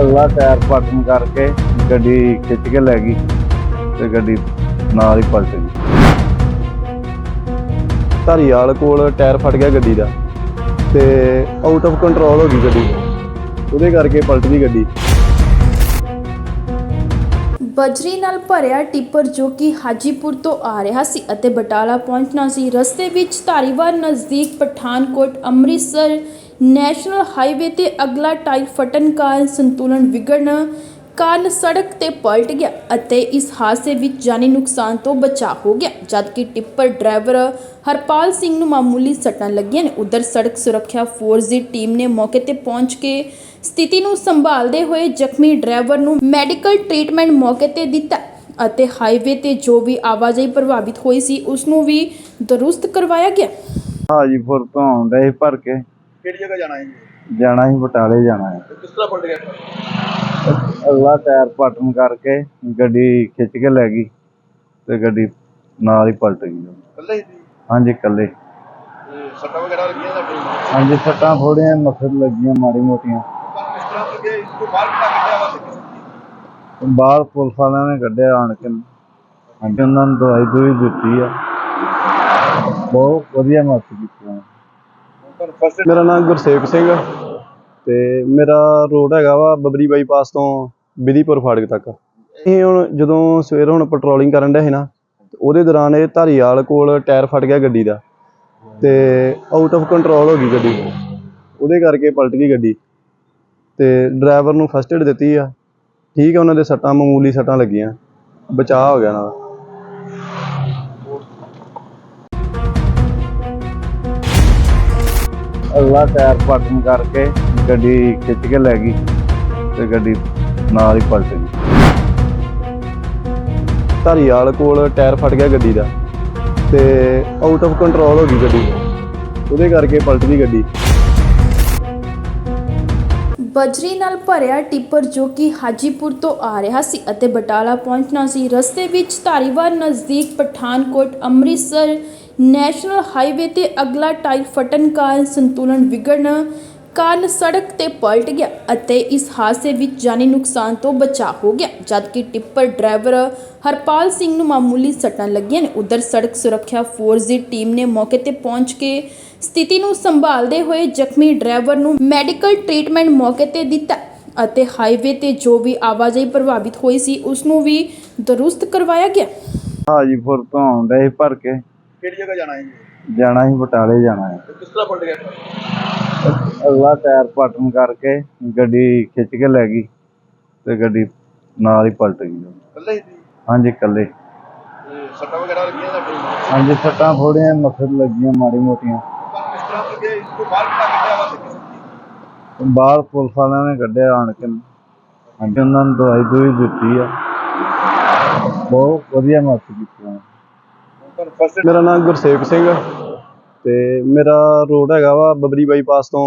ਅਗਲਾ ਟਾਇਰ ਪਟਨ ਕਰਕੇ ਗੱਡੀ ਖਿੱਚ ਕੇ ਲੈ ਗਈ ਤੇ ਗੱਡੀ ਨਾਲ ਹੀ ਪਲਟ ਗਈ। ਧਾਰੀਵਾਲ ਕੋਲ ਟਾਇਰ ਫਟ ਗਿਆ ਗੱਡੀ ਦਾ ਤੇ ਆਊਟ ਆਫ ਕੰਟਰੋਲ ਹੋ ਗਈ ਗੱਡੀ। ਉਹਦੇ ਕਰਕੇ ਪਲਟ ਗਈ ਗੱਡੀ। ਬਜਰੀ ਨਾਲ ਭਰਿਆ ਟਿੱਪਰ ਜੋ ਕਿ ਹਾਜੀਪੁਰ ਤੋਂ ਆ ਰਿਹਾ ਸੀ ਅਤੇ ਬਟਾਲਾ ਪਹੁੰਚਣਾ ਸੀ। ਰਸਤੇ ਵਿੱਚ ਧਾਰੀਵਾਲ ਨਜ਼ਦੀਕ ਪਠਾਨਕੋਟ ਅੰਮ੍ਰਿਤਸਰ ਨੈਸ਼ਨਲ ਹਾਈਵੇ ਤੇ ਅਗਲਾ ਟਾਇਰ ਫਟਣ ਕਾਰਨ ਸੰਤੁਲਨ ਵਿਗੜਨ ਕਾਰਨ ਸੜਕ ਤੇ ਪਲਟ ਗਿਆ ਅਤੇ ਇਸ ਹਾਦਸੇ ਵਿੱਚ ਜਾਨੀ ਨੁਕਸਾਨ ਤੋਂ ਬਚਾਅ ਹੋ ਗਿਆ। ਜਦਕਿ ਟਿੱਪਰ ਡਰਾਈਵਰ ਹਰਪਾਲ ਸਿੰਘ ਨੂੰ ਮਾਮੂਲੀ ਸੱਟਾਂ ਲੱਗੀਆਂ ਨੇ, ਉਧਰ ਸੜਕ ਸੁਰੱਖਿਆ ਫੋਰਸ ਦੀ ਟੀਮ ਨੇ ਮੌਕੇ ਤੇ ਪਹੁੰਚ ਕੇ ਸਥਿਤੀ ਨੂੰ ਸੰਭਾਲਦੇ ਹੋਏ ਜ਼ਖਮੀ ਡਰਾਈਵਰ ਨੂੰ ਮੈਡੀਕਲ ਟ੍ਰੀਟਮੈਂਟ ਮੌਕੇ ਤੇ ਦਿੱਤਾ ਅਤੇ ਹਾਈਵੇ ਤੇ ਜੋ ਵੀ ਆਵਾਜਾਈ ਪ੍ਰਭਾਵਿਤ ਹੋਈ ਸੀ ਉਸ ਨੂੰ ਵੀ ਦਰੁਸਤ ਕਰਵਾਇਆ ਗਿਆ। ਹਾਜੀਪੁਰ ਤੋਂ ਆਉਂਦੇ ਭਰ ਕੇ। ਕਿਹੜੀ ਜਗ੍ਹਾ ਜਾਣਾ ਹੈ? ਜੀ ਜਾਣਾ ਸੀ ਬਟਾਲੇ ਜਾਣਾ ਹੈ। ਤੇ ਕਿਸ ਤਰ੍ਹਾਂ ਪਲਟ ਗਿਆ? ਅਗਲਾ ਟਾਇਰ ਪਟਨ ਕਰਕੇ ਗੱਡੀ ਖਿੱਚ ਕੇ ਲੈ ਗਈ ਤੇ ਗੱਡੀ ਨਾਲ ਹੀ ਪਲਟ ਗਈ। ਕੱਲੇ ਹੀ ਸੀ? ਹਾਂਜੀ ਇਕੱਲੇ। ਤੇ ਸੱਟਾਂ ਵਗੈਰਾ ਲੱਗੀਆਂ ਸਾਡੇ ਹਾਂਜੀ ਸੱਟਾਂ ਥੋੜੀਆਂ ਮਸਲ ਲੱਗੀਆਂ ਮਾੜੀ ਮੋਟੀਆਂ। ਕਿਸ ਤਰ੍ਹਾਂ ਲੱਗੇ ਇਸ ਤੋਂ ਬਾਹਰ ਕਿੱਦਾਂ ਕੱਢਿਆ ਵਾ ਬਾਹਰ ਪੁਲਿਸ ਵਾਲਿਆਂ ਨੇ ਕੱਢਿਆ ਆਣ ਕੇ। ਹਾਂਜੀ ਉਹਨਾਂ ਨੂੰ ਦਵਾਈ ਦੂਈ ਦਿੱਤੀ ਆ। ਬਹੁਤ ਵਧੀਆ ਮਦਦ ਕੀਤੀ ਉਹਨਾਂ ਨੇ। ਮੇਰਾ ਨਾਮ ਗੁਰਸੇਵਕ ਸਿੰਘ ਤੇ ਮੇਰਾ ਰੋਡ ਹੈਗਾ ਵਾ ਬਬਰੀ ਬਾਈਪਾਸ ਤੋਂ ਬਿਧੀਪੁਰ ਫਾਟਕ ਤੱਕ। ਇਹ ਹੁਣ ਜਦੋਂ ਸਵੇਰ ਹੁਣ ਪੈਟਰੋਲਿੰਗ ਕਰਨ ਡਿਆ ਸੀ ਨਾ ਉਹਦੇ ਦੌਰਾਨ ਇਹ ਧਾਰੀਵਾਲ ਕੋਲ ਟਾਇਰ ਫਟ ਗਿਆ ਗੱਡੀ ਦਾ ਤੇ ਆਊਟ ਆਫ ਕੰਟਰੋਲ ਹੋ ਗਈ ਗੱਡੀ। ਉਹਦੇ ਕਰਕੇ ਪਲਟ ਗਈ ਗੱਡੀ ਤੇ ਡਰਾਈਵਰ ਨੂੰ ਫਸਟ ਏਡ ਦਿੱਤੀ ਆ। ਠੀਕ ਹੈ ਉਹਨਾਂ ਦੇ ਸੱਟਾਂ, ਮਾਮੂਲੀ ਸੱਟਾਂ ਲੱਗੀਆਂ। ਬਚਾਅ ਹੋ ਗਿਆ ਉਹਨਾਂ ਅਗਲਾ ਟਾਇਰ ਪਟਨ ਕਰਕੇ ਗੱਡੀ ਖਿੱਚ ਕੇ ਲੈ ਗਈ ਤੇ ਗੱਡੀ ਨਾਲ ਹੀ ਪਲਟ ਗਈ। ਧਾਰੀਵਾਲ ਕੋਲ ਟਾਇਰ ਫਟ ਗਿਆ ਗੱਡੀ ਦਾ ਤੇ ਆਊਟ ਆਫ ਕੰਟਰੋਲ ਹੋ ਗਈ ਗੱਡੀ। ਉਹਦੇ ਕਰਕੇ ਪਲਟ ਗਈ ਗੱਡੀ। ਬਜਰੀ ਨਾਲ ਭਰਿਆ ਟਿੱਪਰ ਜੋ ਕਿ ਹਾਜੀਪੁਰ ਤੋਂ ਆ ਰਿਹਾ ਸੀ ਅਤੇ ਬਟਾਲਾ ਪਹੁੰਚਣਾ ਸੀ। ਰਸਤੇ ਵਿੱਚ ਧਾਰੀਵਾਲ ਨਜ਼ਦੀਕ ਪਠਾਨਕੋਟ ਅੰਮ੍ਰਿਤਸਰ ਨੈਸ਼ਨਲ ਹਾਈਵੇ ਤੇ ਅਗਲਾ ਟਾਇਰ ਫਟਣ ਕਾਰਨ ਸੰਤੁਲਨ ਵਿਗੜਨ ਕਾਰਨ ਸੜਕ ਤੇ ਪਲਟ ਗਿਆ ਅਤੇ ਇਸ ਹਾਦਸੇ ਵਿੱਚ ਜਾਨੀ ਨੁਕਸਾਨ ਤੋਂ ਬਚਾਅ ਹੋ ਗਿਆ। ਜਦਕਿ ਟਿੱਪਰ ਡਰਾਈਵਰ ਹਰਪਾਲ ਸਿੰਘ ਨੂੰ ਮਾਮੂਲੀ ਸੱਟਾਂ ਲੱਗੀਆਂ ਨੇ, ਉਧਰ ਸੜਕ ਸੁਰੱਖਿਆ ਫੋਰਸ ਦੀ ਟੀਮ ਨੇ ਮੌਕੇ ਤੇ ਪਹੁੰਚ ਕੇ ਸਥਿਤੀ ਨੂੰ ਸੰਭਾਲਦੇ ਹੋਏ ਜ਼ਖਮੀ ਡਰਾਈਵਰ ਨੂੰ ਮੈਡੀਕਲ ਟ੍ਰੀਟਮੈਂਟ ਮੌਕੇ ਤੇ ਦਿੱਤਾ ਅਤੇ ਹਾਈਵੇ ਤੇ ਜੋ ਵੀ ਆਵਾਜਾਈ ਪ੍ਰਭਾਵਿਤ ਹੋਈ ਸੀ, ਉਸ ਨੂੰ ਵੀ ਦਰੁਸਤ ਕਰਵਾਇਆ ਗਿਆ। ਹਾਜੀਪੁਰ ਤੋਂ ਆਉਂਦੇ ਭਰ ਕੇ। ਕਿਹੜੀ ਜਗ੍ਹਾ ਜਾਣਾ ਹੈ ਜੀ? ਜਾਣਾ ਸੀ ਬਟਾਲੇ ਜਾਣਾ ਹੈ। ਤੇ ਕਿਸ ਤਰ੍ਹਾਂ ਪਲਟ ਗਿਆ? ਅਗਲਾ ਟਾਇਰ ਪਟਨ ਕਰਕੇ ਗੱਡੀ ਖਿੱਚ ਕੇ ਲੈ ਗਈ ਤੇ ਗੱਡੀ ਨਾਲ ਹੀ ਪਲਟ ਗਈ। ਕੱਲੇ ਹੀ ਸੀ? ਹਾਂਜੀ ਇਕੱਲੇ। ਤੇ ਸੱਟਾਂ ਵਗੈਰਾ ਲੱਗੀਆਂ ਸਾਡੇ ਹਾਂਜੀ ਸੱਟਾਂ ਥੋੜੀਆਂ ਮਸਲ ਲੱਗੀਆਂ ਮਾੜੀ ਮੋਟੀਆਂ। ਤੁਹਾਨੂੰ ਕਿਸ ਤਰ੍ਹਾਂ ਲੱਗੇ? ਇਸ ਤੋਂ ਬਾਹਰ ਕਿੱਦਾਂ ਕੱਢਿਆ ਵਾ ਬਾਹਰ ਪੁਲਿਸ ਵਾਲਿਆਂ ਨੇ ਕੱਢਿਆ ਆਣ ਕੇ। ਹਾਂਜੀ ਉਹਨਾਂ ਨੂੰ ਦਵਾਈ ਦੂਈ ਦਿੱਤੀ ਆ। ਬਹੁਤ ਵਧੀਆ ਮਦਦ ਕੀਤੀ ਉਹਨਾਂ ਨੇ। ਮੇਰਾ ਨਾਮ ਗੁਰਸੇਵਕ ਸਿੰਘ ਤੇ ਮੇਰਾ ਰੋਡ ਹੈਗਾ ਵਾ ਬਬਰੀ ਬਾਈਪਾਸ ਤੋਂ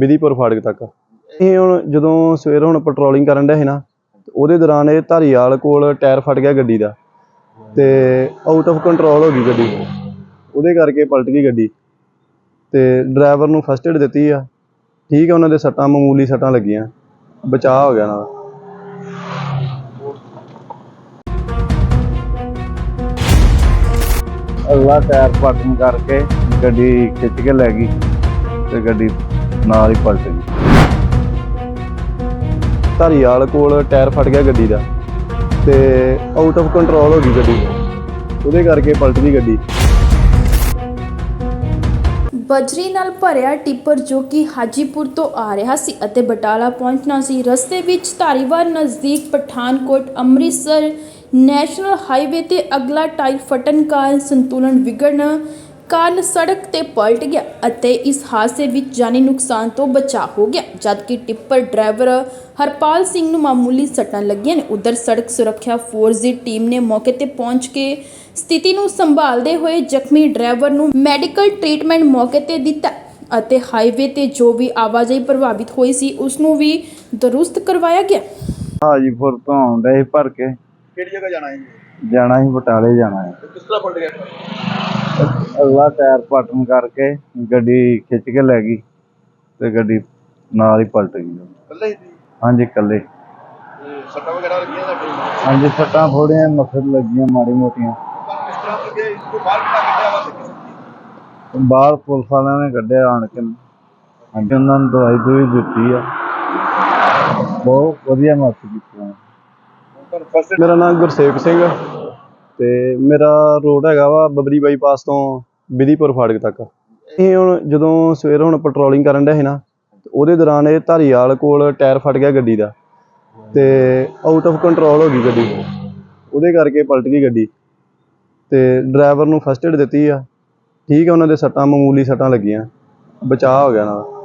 ਵਿਧੀਪੁਰ ਫਾੜਕ ਤੱਕ। ਇਹ ਹੁਣ ਜਦੋਂ ਸਵੇਰ ਹੁਣ ਪੈਟਰੋਲਿੰਗ ਕਰਨ ਡਿਆ ਸੀ ਨਾ ਉਹਦੇ ਦੌਰਾਨ ਇਹ ਧਾਰੀਵਾਲ ਕੋਲ ਟਾਇਰ ਫਟ ਗਿਆ ਗੱਡੀ ਦਾ ਤੇ ਆਊਟ ਆਫ ਕੰਟਰੋਲ ਹੋ ਗਈ ਗੱਡੀ। ਉਹਦੇ ਕਰਕੇ ਪਲਟ ਗਈ ਗੱਡੀ ਤੇ ਡਰਾਈਵਰ ਨੂੰ ਫਸਟ ਏਡ ਦਿੱਤੀ ਆ। ਠੀਕ ਹੈ ਉਹਨਾਂ ਦੇ ਸੱਟਾਂ, ਮਾਮੂਲੀ ਸੱਟਾਂ ਲੱਗੀਆਂ। ਬਚਾਅ ਹੋ ਗਿਆ ਉਹਨਾਂ ਅਗਲਾ ਟਾਇਰ ਪਟਨ ਕਰਕੇ ਗੱਡੀ ਖਿੱਚ ਕੇ ਲੈ ਗਈ ਤੇ ਗੱਡੀ ਨਾਲ ਹੀ ਪਲਟ ਗਈ। ਧਾਰੀਵਾਲ ਕੋਲ ਟਾਇਰ ਫਟ ਗਿਆ ਗੱਡੀ ਦਾ ਤੇ ਆਊਟ ਆਫ ਕੰਟਰੋਲ ਹੋ ਗਈ ਗੱਡੀ। ਉਹਦੇ ਕਰਕੇ ਪਲਟ ਗਈ ਗੱਡੀ। ਬਜਰੀ ਨਾਲ ਭਰਿਆ ਟਿੱਪਰ ਜੋ ਕਿ ਹਾਜੀਪੁਰ ਤੋਂ ਆ ਰਿਹਾ ਸੀ ਅਤੇ ਬਟਾਲਾ ਪਹੁੰਚਣਾ ਸੀ। ਰਸਤੇ ਵਿੱਚ ਧਾਰੀਵਾਲ ਨਜ਼ਦੀਕ ਪਠਾਨਕੋਟ ਅੰਮ੍ਰਿਤਸਰ ਨੈਸ਼ਨਲ ਹਾਈਵੇ ਤੇ ਅਗਲਾ ਟਾਇਰ ਫਟਣ ਕਾਰਨ ਸੰਤੁਲਨ ਵਿਗੜਨ ਕਾਰਨ ਸੜਕ ਤੇ ਪਲਟ ਗਿਆ ਅਤੇ ਇਸ ਹਾਦਸੇ ਵਿੱਚ ਜਾਨੀ ਨੁਕਸਾਨ ਤੋਂ ਬਚਾਅ ਹੋ ਗਿਆ। ਜਦਕਿ ਟਿੱਪਰ ਡਰਾਈਵਰ ਹਰਪਾਲ ਸਿੰਘ ਨੂੰ ਮਾਮੂਲੀ ਸੱਟਾਂ ਲੱਗੀਆਂ ਨੇ, ਉਧਰ ਸੜਕ ਸੁਰੱਖਿਆ ਫੋਰਸ ਦੀ ਟੀਮ ਨੇ ਮੌਕੇ ਤੇ ਪਹੁੰਚ ਕੇ ਸਥਿਤੀ ਨੂੰ ਸੰਭਾਲਦੇ ਹੋਏ ਜ਼ਖਮੀ ਡਰਾਈਵਰ ਨੂੰ ਮੈਡੀਕਲ ਟ੍ਰੀਟਮੈਂਟ ਮੌਕੇ ਤੇ ਦਿੱਤਾ ਅਤੇ ਹਾਈਵੇ ਤੇ ਜੋ ਵੀ ਆਵਾਜਾਈ ਪ੍ਰਭਾਵਿਤ ਹੋਈ ਸੀ, ਉਸ ਨੂੰ ਵੀ ਦਰੁਸਤ ਕਰਵਾਇਆ ਗਿਆ। ਹਾਜੀਪੁਰ ਤੋਂ ਆਉਂਦੇ ਭਰ ਕੇ। ਕਿਹੜੀ ਜਗ੍ਹਾ ਜਾਣਾ ਹੈ? ਜੀ ਜਾਣਾ ਸੀ ਬਟਾਲੇ ਜਾਣਾ ਹੈ। ਤੇ ਕਿਸ ਤਰ੍ਹਾਂ ਪਲਟ ਗਿਆ? ਅਗਲਾ ਟਾਇਰ ਪਟਨ ਕਰਕੇ ਗੱਡੀ ਖਿੱਚ ਕੇ ਲੈ ਗਈ ਤੇ ਗੱਡੀ ਨਾਲ ਹੀ ਪਲਟ ਗਈ। ਕੱਲੇ ਹੀ ਸੀ? ਹਾਂਜੀ ਇਕੱਲੇ। ਤੇ ਸੱਟਾਂ ਵਗੈਰਾ ਲੱਗੀਆਂ ਤੁਹਾਡੇ ਹਾਂਜੀ ਸੱਟਾਂ ਥੋੜੀਆਂ ਮੱਥੇ ਤੇ ਲੱਗੀਆਂ ਮਾੜੀ ਮੋਟੀਆਂ। ਤੁਹਾਨੂੰ ਕਿਸ ਤਰ੍ਹਾਂ ਲੱਗੇ ਇਸ ਤੋਂ ਬਾਹਰ ਕਿੱਦਾਂ ਕੱਢਿਆ ਵਾ ਤੇ ਕਿਸ ਬਾਹਰ ਪੁਲਿਸ ਵਾਲਿਆਂ ਨੇ ਕੱਢਿਆ ਆਣ ਕੇ। ਹਾਂਜੀ ਉਹਨਾਂ ਨੂੰ ਦਵਾਈ ਦੂਈ ਦਿੱਤੀ ਆ। ਬਹੁਤ ਵਧੀਆ ਮਦਦ ਕੀਤੀ। ਉਹਨਾਂ ਨੇ। ਮੇਰਾ ਨਾਮ ਗੁਰਸੇਵਕ ਸਿੰਘ ਤੇ ਮੇਰਾ ਰੋਡ ਹੈਗਾ ਵਾ ਬਬਰੀ ਬਾਈਪਾਸ ਤੋਂ ਵਿਧੀਪੁਰ ਫਾਟਕ ਤੱਕ। ਇਹ ਹੁਣ ਜਦੋਂ ਸਵੇਰ ਹੁਣ ਪੈਟਰੋਲਿੰਗ ਕਰਨ ਡਿਆ ਸੀ ਨਾ, ਤੇ ਉਹਦੇ ਦੌਰਾਨ ਇਹ ਧਾਰੀਵਾਲ ਕੋਲ ਟਾਇਰ ਫਟ ਗਿਆ ਗੱਡੀ ਦਾ ਤੇ ਆਊਟ ਆਫ ਕੰਟਰੋਲ ਹੋ ਗਈ ਗੱਡੀ। ਉਹਦੇ ਕਰਕੇ ਪਲਟ ਗਈ ਗੱਡੀ ਤੇ ਡਰਾਈਵਰ ਨੂੰ ਫਸਟ ਏਡ ਦਿੱਤੀ ਆ। ਠੀਕ ਹੈ ਉਹਨਾਂ ਦੇ ਸੱਟਾਂ, ਮਾਮੂਲੀ ਸੱਟਾਂ ਲੱਗੀਆਂ। ਬਚਾਅ ਹੋ ਗਿਆ ਉਹਨਾਂ